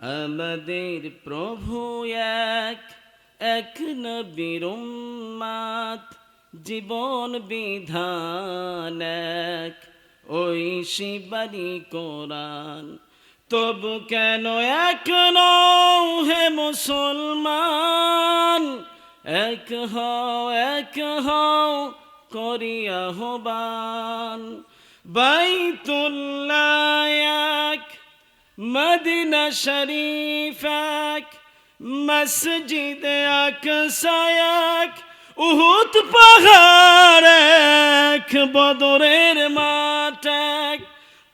আমাদের প্রভু এক এক নবীর উম্মাত জীবন বিধান এক। ওই শিবারি কোরআন, তবু কেন এক নও হে মুসলমান? এক হও এক হও করিয়া হবান। বাইতুল্লাহ এক মদিনা শরীফ এক মসজিদ আকসা এক, বদরের মাঠ এক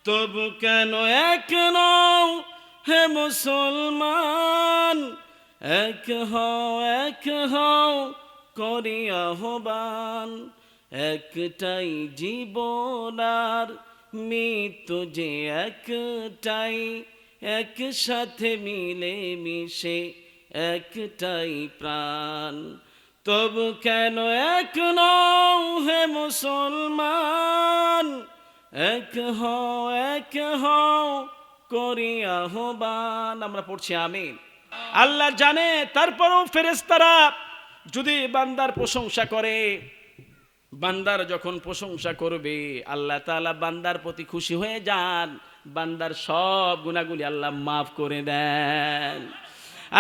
তবু কেন এক নও হে মুসলমান? এক হও এক হও করিয়া হবান একটাই জীবন আর মৃত্যু যে একটাই, একসাথে মিলে মিশে একটাই প্রাণ। তবু কেন এক নও হে মুসলমান? এক হও এক হও করি হবান আমরা পড়ছি আমিন। আল্লাহ জানে, তারপরও ফেরেস্তারা যদি বান্দার প্রশংসা করে বান্দার যখন প্রশংসা করবে, আল্লাহ তাআলা বান্দার প্রতি খুশি হয়ে যান, বান্দার সব গুণাগুলি আল্লাহ মাফ করে দেন।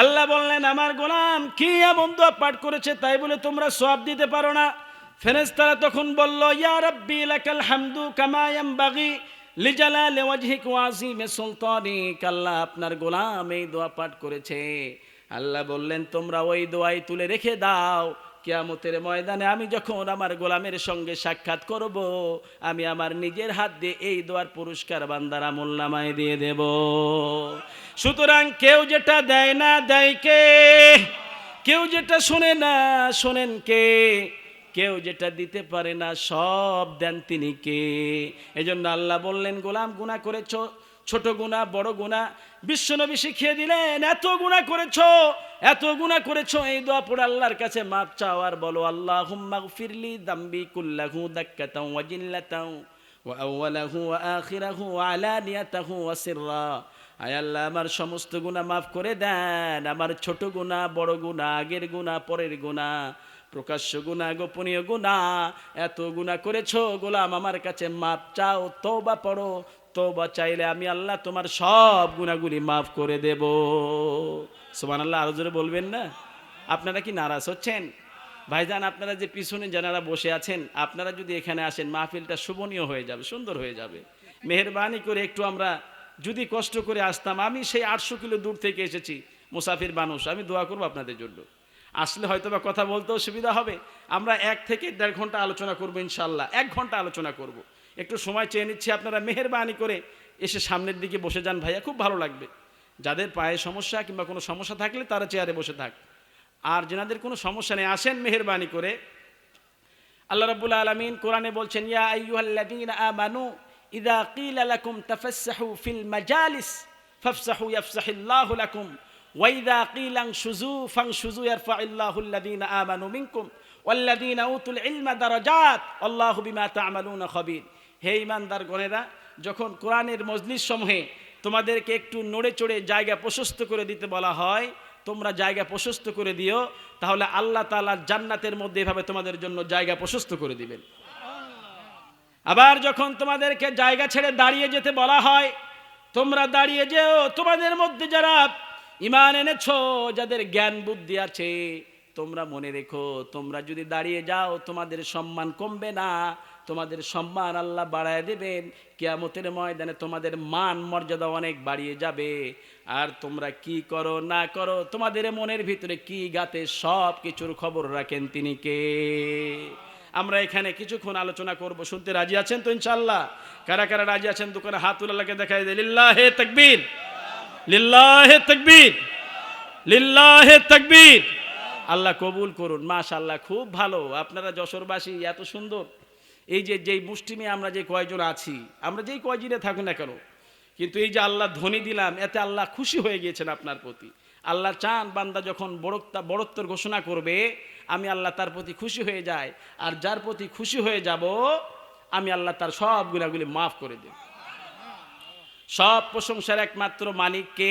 আল্লাহ বললেন, আমার গোলাম, কি এমন দোয়া পাঠ করেছে তাই বলে তোমরা সব দিতে পারো না? ফেরেশতারা তখন বলল, ইয়া রাব্বি, লাকাল হামদু কামা ইয়ামবাগি লিজালাল ওয়াজহিক ওয়া আযীমি সুলতানিক আল্লাহ আপনার গোলাম এই দোয়া পাঠ করেছে। আল্লাহ বললেন, তোমরা ওই দোয়াই তুলে রেখে দাও। কিয়ামতের ময়দানে আমি যখন আমার গোলামের সঙ্গে সাক্ষাৎ করব, আমি আমার নিজের হাত দিয়ে এই দোয়ার পুরস্কার বান্দার আমল নামায় দিয়ে দেব। সুতরাং কেউ যেটা দেয় না দেয় কে? কেউ যেটা শোনে না শোনেন কে? কেউ যেটা দিতে পারে না সব দেন তিনি কে? এজন্য আল্লাহ বললেন, গোলাম গুণা করেছ ছোট গুণা, বড় গুণা। বিশ্বনবী শিখিয়ে দিলেন, এত গুণা করেছ, এত গুণা করেছ, এই দোয়া পড়ে আল্লাহর কাছে মাপ চাও আর বলো আল্লাহ ফিরলি দাম্বি কুল্লাহু দাক্কাতাও আলানিয়াতাহু ওয়া সিররা। আয় আল্লাহ, আমার সমস্ত গুণা মাফ করে দেন। আমার ছোট গুণা, বড় গুণা, আগের গুণা, পরের গুণা। প্রকাশ্য গুণা, গোপনীয় গুণা, এত গুণা করেছ, গোলাম আমার কাছে মাপ চাও, তওবা পড়ো। তওবা চাইলে আমি আল্লাহ তোমার সব গুণাগুলি মাফ করে দেব। আল্লাহ আরও জোরে বলবেন না? আপনারা কি নারাজ হচ্ছেন? ভাইজান, আপনারা যে পিছনে যারা বসে আছেন, আপনারা যদি এখানে আসেন, মাহফিলটা শোভনীয় হয়ে যাবে, সুন্দর হয়ে যাবে। মেহরবানি করে একটু আমরা যদি কষ্ট করে আসতাম, আমি সেই আটশো কিলো দূর থেকে এসেছি, মুসাফির মানুষ, আমি দোয়া করব আপনাদের জন্য। আসলে হয়তো বা কথা বলতেও সুবিধা হবে, আমরা এক থেকে দেড় ঘণ্টা আলোচনা করব ইনশাল্লাহ এক ঘণ্টা আলোচনা করব। একটু সময় চেয়ে নিচ্ছি, আপনারা মেহরবানি করে এসে সামনের দিকে বসে যান ভাইয়া, খুব ভালো লাগবে। যাদের পায়ে সমস্যা কিংবা কোনো সমস্যা থাকলে তারা চেয়ারে বসে থাক। আর যেনাদের কোনো সমস্যা নেই, আসেন মেহরবানি করে। আল্লাহ রাব্বুল আলামিন কোরআনে বলছেন, ইয়া তাফাসসাহু ফিল মাজালিস ফাফসাহু ইয়াফসাহিল্লাহু লাকুম ওয়া ক্বিলা আনশুযু ফানশুযু ইয়ারফা'iল্লাহু আল্লাযীনা আমানু মিনকুম ওয়াল্লাযীনা উতুল ইলমা দারাজাত আল্লাহু বিমা তা'মালুনা খাবীর। হে ইমানদার গণেরা, যখন কোরআনের মজলিস সমূহে তোমাদেরকে একটু নড়ে চড়ে জায়গা প্রশস্ত করে দিতে বলা হয়, তোমরা জায়গা প্রশস্ত করে দিও, তাহলে আল্লাহ তালা জান্নাতের মধ্যে এভাবে তোমাদের জন্য জায়গা প্রশস্ত করে দিবেন। আবার যখন তোমাদেরকে জায়গা ছেড়ে দাঁড়িয়ে যেতে বলা হয়, তোমরা দাঁড়িয়ে যেও, তোমাদের মধ্যে যারা ইমান এনেছো, যাদের জ্ঞান বুদ্ধি আছে, তোমরা মনে রেখো, তোমরা যদি দাঁড়িয়ে যাও, তোমাদের সম্মান কমবে না। তোমাদের সম্মান আল্লাহ বাড়ায় দেবেন। কেয়ামতের ময়দানে তোমাদের মান মর্যাদা অনেক বাড়িয়ে যাবে। আর তোমরা কি করো, না করো, তোমাদের মনের ভিতরে কি গাতে সব কিছুর খবর রাখেন তিনি কে? আমরা এখানে কিছুক্ষণ আলোচনা করব, শুনতে রাজি আছেন তো ইনশাল্লাহ কারা কারা রাজি আছেন? দোকানে হাত উল্লাহকে দেখাই দেয়, লিল্লাহে তাকবীর লিল্লাহে তাকবীর লিল্লাহে তাকবীর। আল্লাহ কবুল করুন, মাশাআল্লাহ, খুব ভালো। আপনারা যশোরবাসী, এত সুন্দর। এই যে, যেই মুষ্টিমে আমরা যে কয়জন আছি, আমরা যেই কয়জনে থাকুন না কেন, কিন্তু এই যে আল্লাহ ধ্বনি দিলাম, এতে আল্লাহ খুশি হয়ে গিয়েছেন আপনার প্রতি। আল্লাহ চান বান্দা যখন বড়ত্তা বড়ত্বর ঘোষণা করবে, আমি আল্লাহ তার প্রতি খুশি হয়ে যায় আর যার প্রতি খুশি হয়ে যাব, আমি আল্লাহ তার সব গুণাগুলি মাফ করে দেব। সব প্রশংসার একমাত্র মালিককে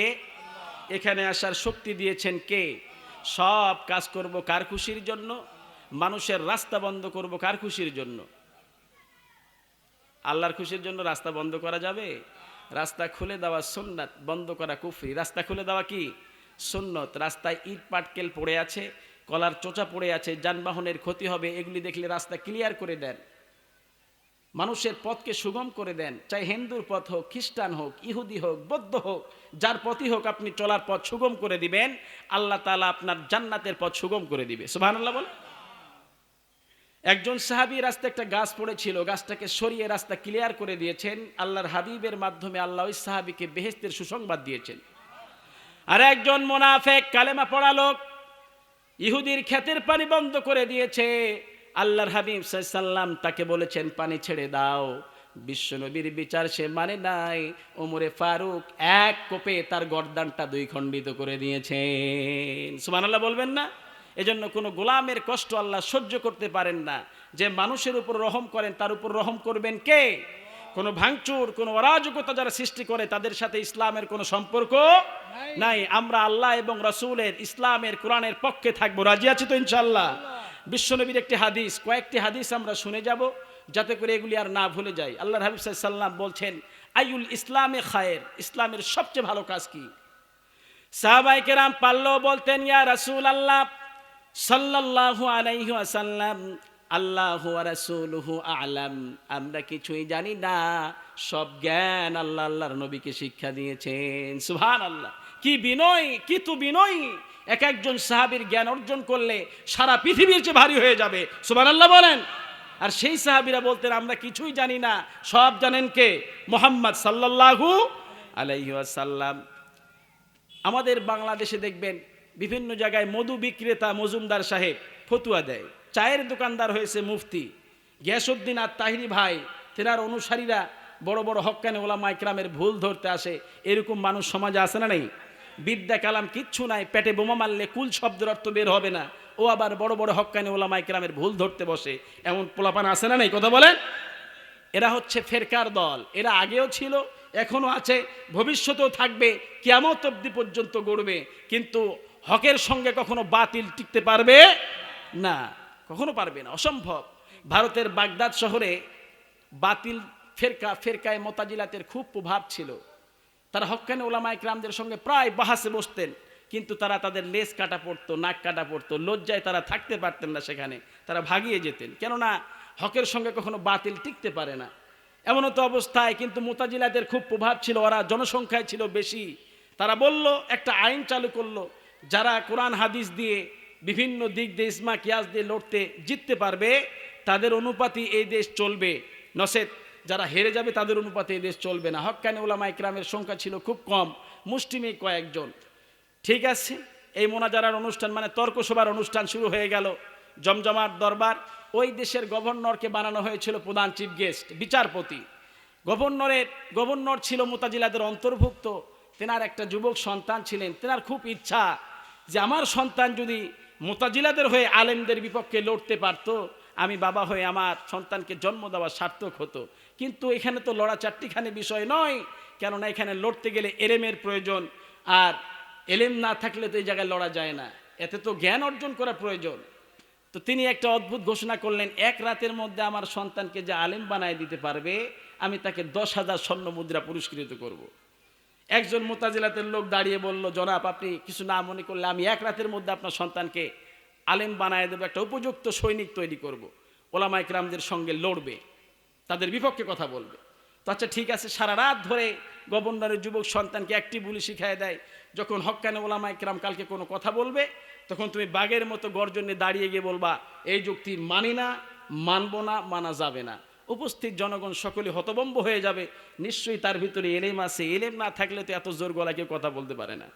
এখানে আসার শক্তি দিয়েছেন কে? সব কাজ করব কার খুশির জন্য? মানুষের রাস্তা বন্ধ করব কার খুশির জন্য? আল্লাহর খুশির জন্য রাস্তা বন্ধ করা যাবে। রাস্তা খুলে দেওয়া সুন্নাত, বন্ধ করা কুফরি। রাস্তা খুলে দেওয়া কি? সুন্নত। রাস্তায় ইট, পাটকেল পড়ে আছে, কলার চোচা পড়ে আছে, যানবাহনের ক্ষতি হবে, এগুলি দেখলে রাস্তা ক্লিয়ার করে দেন। মানুষের পথকে সুগম করে দেন। চাই হিন্দুর পথ হোক, খ্রিস্টান হোক, ইহুদি হোক, বৌদ্ধ হোক, যার পথই হোক আপনি চলার পথ সুগম করে দিবেন, আল্লাহ তাআলা আপনার জান্নাতের পথ সুগম করে দিবে। সুবহানাল্লাহ বল একজন সাহাবী রাস্তায় একটা গাছ পড়েছিল, গাছটাকে সরিয়ে রাস্তা ক্লিয়ার করে দিয়েছেন। আল্লাহর হাবিবের মাধ্যমে আল্লাহ ওই সাহাবীকে বেহেস্তের সুসংবাদ দিয়েছেন। আর একজন মোনাফেক কালেমা পড়া লোক ইহুদির ক্ষেতের পানি বন্ধ করে দিয়েছে। আল্লাহর হাবিব সাল্লাম তাকে বলেছেন, পানি ছেড়ে দাও। বিশ্বনবীর বিচার সে মানে নাই। ওমরে ফারুক এক কোপে তার গর্দানটা দুই খণ্ডিত করে দিয়েছেন। সুবহানাল্লাহ বলবেন না? এজন্য কোনো গোলামের কষ্ট আল্লাহ সহ্য করতে পারেন না। যে মানুষের উপর রহম করেন তার উপর রহম করবেন কে? কোনো ভাঙচুর কোনো অরাজকতা যারা সৃষ্টি করে তাদের সাথে ইসলামের কোনো সম্পর্ক নাই। আমরা আল্লাহ এবং রসুলের ইসলামের কোরআনের পক্ষে থাকব। রাজি আছি তো ইনশাল্লাহ বিশ্বনবীর একটি হাদিস কয়েকটি হাদিস আমরা শুনে যাব যাতে করে এগুলি আর না ভুলে যাই। আল্লাহর হাবিব সাল্লাম বলছেন আইউল ইসলামে খায়ের ইসলামের সবচেয়ে ভালো কাজ কি? সাহাবাই কেরাম পাল্লো বলতেন ইয়া রাসূল আল্লাহ সাল্লাল্লাহু আলাইহি ওয়াসাল্লাম, আল্লাহু রাসূলুহু আ'লাম। আমরা কিছুই জানি না, সব জ্ঞান আল্লাহ আল্লাহর নবীকে শিক্ষা দিয়েছেন। সুবহানাল্লাহ। কি বিনয়, কি তু বিনয়? এক একজন সাহাবীর জ্ঞান অর্জন করলে সারা পৃথিবীর চেয়ে ভারী হয়ে যাবে। সুবহানাল্লাহ বলেন। আর সেই সাহাবিরা বলতেন, আমরা কিছুই জানি না, সব জানেন কে? মোহাম্মদ সাল্লাল্লাহু আলাইহি ওয়াসাল্লাম। আমাদের বাংলাদেশে দেখবেন বিভিন্ন জায়গায় মধু বিক্রেতা মজুমদার সাহেব ফতুয়া দেয়। চায়ের দোকানদার হয়েছে মুফতি। গিয়াসুদ্দিন আর তাহিরি ভাই, তেনার অনুসারীরা বড় বড় হক্কানে ওলামা ইকরামের ভুল ধরতে আসে। এরকম মানুষ সমাজে আসে না নেই? বিদ্যা কালাম কিচ্ছু নাই, পেটে বোমা মারলে কুল শব্দের অর্থ বের হবে না। ও আবার বড় বড় হক্কানে ওলামা ইকরামের ভুল ধরতে বসে। এমন পোলাপান আসে না নেই? কথা বলেন। এরা হচ্ছে ফেরকার দল। এরা আগেও ছিল এখনও আছে, ভবিষ্যতেও থাকবে, কিয়ামত অব্দি পর্যন্ত গড়বে। কিন্তু হকের সঙ্গে কখনো বাতিল টিকতে পারবে? না, কখনো পারবে না, অসম্ভব। ভারতের বাগদাদ শহরে বাতিল ফেরকা, ফেরকায় মোতাজিলাতের খুব প্রভাব ছিল। তারা হক্কানে ওলামা ইকরামদের সঙ্গে প্রায় বাহাসে বসতেন, কিন্তু তারা তাদের লেজ কাটা পড়তো, নাক কাটা পড়তো, লজ্জায় তারা থাকতে পারতেন না সেখানে, তারা ভাগিয়ে যেতেন। কেননা, হকের সঙ্গে কখনো বাতিল টিকতে পারে না। এমন তো অবস্থায় কিন্তু মোতাজিলাদের খুব প্রভাব ছিল, ওরা জনসংখ্যায় ছিল বেশি। তারা বলল, একটা আইন চালু করল যারা কোরআন, হাদিস দিয়ে বিভিন্ন দিক দিয়ে ইসমা, কিয়াস দিয়ে লড়তে, জিততে পারবে, তাদের অনুপাতি এই দেশ চলবে। নসেদ, যারা হেরে যাবে, তাদের অনুপাতে এই দেশ চলবে না। হক্কানি ওলামা ইকরামের সংখ্যা ছিল খুব কম মুষ্টিমেয় কয়েকজন। ঠিক আছে, এই মোনাজারার অনুষ্ঠান মানে তর্ক সভার অনুষ্ঠান শুরু হয়ে গেল। জমজমাট দরবার, ওই দেশের গভর্নরকে বানানো হয়েছিল প্রধান চিফ গেস্ট, বিচারপতি। গভর্নরের, গভর্নর ছিল মোতাজিলাদের অন্তর্ভুক্ত। তেনার একটা যুবক সন্তান ছিলেন, তেনার খুব ইচ্ছা যে আমার সন্তান যদি মোতাজিলাদের হয়ে আলেমদের বিপক্ষে লড়তে পারত, আমি বাবা হয়ে আমার সন্তানকে জন্ম দেওয়া সার্থক হতো। কিন্তু এখানে তো লড়া চারটিখানে বিষয় নয়, কেননা এখানে লড়তে গেলে এলেমের প্রয়োজন, আর এলেম না থাকলে তো এই জায়গায় লড়া যায় না। এতে তো জ্ঞান অর্জন করা প্রয়োজন। তো তিনি একটা অদ্ভুত ঘোষণা করলেন, এক রাতের মধ্যে আমার সন্তানকে যে আলেম বানায় দিতে পারবে, আমি তাকে দশ হাজার স্বর্ণ মুদ্রা পুরস্কৃত করব। একজন মোতাজিলাতের লোক দাঁড়িয়ে বলল, জনাব, আপনি কিছু না মনে করলে আমি এক রাতের মধ্যে আপনার সন্তানকে আলেম বানায় দেবো, একটা উপযুক্ত সৈনিক তৈরি করব। ওলামা ইকরামদের সঙ্গে লড়বে, তাদের বিপক্ষে কথা বলবে। তো আচ্ছা ঠিক আছে, সারা রাত ধরে গভর্নরের যুবক সন্তানকে একটি বুলি শিখায় দেয়। যখন হক্কানে ওলামা ইকরাম কালকে কোনো কথা বলবে, তখন তুমি বাঘের মতো গর্জনে দাঁড়িয়ে গিয়ে বলবা, এই যুক্তি মানি না, মানবো না, মানা যাবে না। উপস্থিত জনগণ সকলে হতবম্ব হয়ে যাবে। নিশ্চয়ই তার ভিতরে এলেম আছে। এলেম না থাকলে তো এত জোর গলা কেউ কথা বলতে পারে না।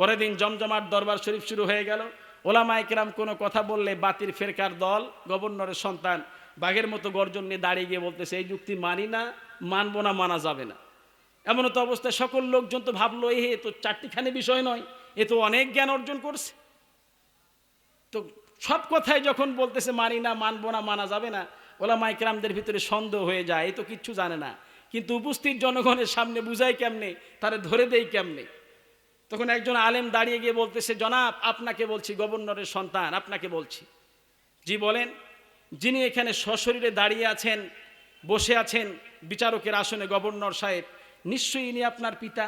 পরের দিন জমজমাট দরবার শরীফ শুরু হয়ে গেল। ওলামা ইকরাম কোনো কথা বললে বাতির ফেরকার দল, গভর্নরের সন্তান বাঘের মতো গর্জন নিয়ে দাঁড়িয়ে গিয়ে বলতেছে, এই যুক্তি মানি না, মানবো না, মানা যাবে না। এমন তো অবস্থায় সকল লোকজন তো ভাবলো এ তো চারটিখানি বিষয় নয়, এ তো অনেক জ্ঞান অর্জন করছে। তো সব কথাই যখন বলতেছে, মানি না, মানবো না, মানা যাবে না ওলা মাইকরামদের ভিতরে সন্দেহ হয়ে যায় এই তো কিচ্ছু জানে না। কিন্তু উপস্থিত জনগণের সামনে বুঝাই কেমনে, তারা ধরে দেয় কেমনে? তখন একজন আলেম দাঁড়িয়ে গিয়ে বলতেছে, জনাব, আপনাকে বলছি, গভর্নরের সন্তান, আপনাকে বলছি। জি বলেন, যিনি এখানে সশরীরে দাঁড়িয়ে আছেন, বসে আছেন, বিচারকের আসনে গভর্নর সাহেব, নিশ্চয়ই ইনি আপনার পিতা?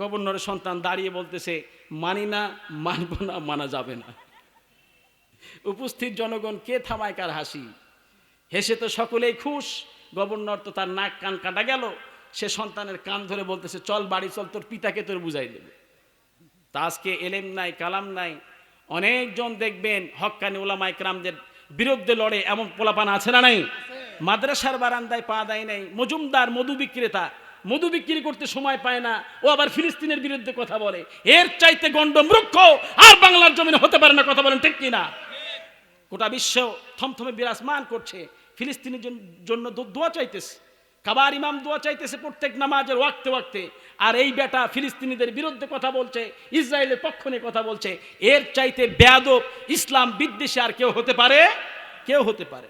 গভর্নরের সন্তান দাঁড়িয়ে বলতেছে, মানি না, মানব না, মানা যাবে না। উপস্থিত জনগণ কে থামায় কার হাসি? হেসে তো সকলেই খুশ, গভর্নর তো তার নাক কান কাটা গেল, সে সন্তানের কান ধরে বলতেছে, চল বাড়ি, চল, তোর পিতাকে তোর বুঝাই দেবে। তা আজকে এলেম নাই, কালাম নাই। অনেকজন দেখবেন হক্কানি ওলামাই ক্রামদের বিরুদ্ধে লড়ে, এমন পোলাপান আছে না নাই? মাদ্রাসার বারান্দায় পা দেয় নাই। মজুমদার, মধু বিক্রেতা, মধু বিক্রি করতে সময় পায় না। ও আবার ফিলিস্তিনের বিরুদ্ধে কথা বলে। এর চাইতে গন্ড মূর্খ আর বাংলার জমিনে হতে পারে না কথা বলেন ঠিক কিনা? গোটা বিশ্ব থমথমে বিরাজমান করছে। ফিলিস্তিনের জন্য দোয়া চাইতেছে। কাবার ইমাম দোয়া চাইতেছে প্রত্যেক নামাজের ওয়াক্তে ওয়াক্তে। আর এই বেটা ফিলিস্তিনিদের বিরুদ্ধে কথা বলছে, ইসরায়েলের পক্ষ নিয়ে কথা বলছে। এর চাইতে বেয়াদব ইসলাম বিদ্বেষে আর কেউ হতে পারে? কেউ হতে পারে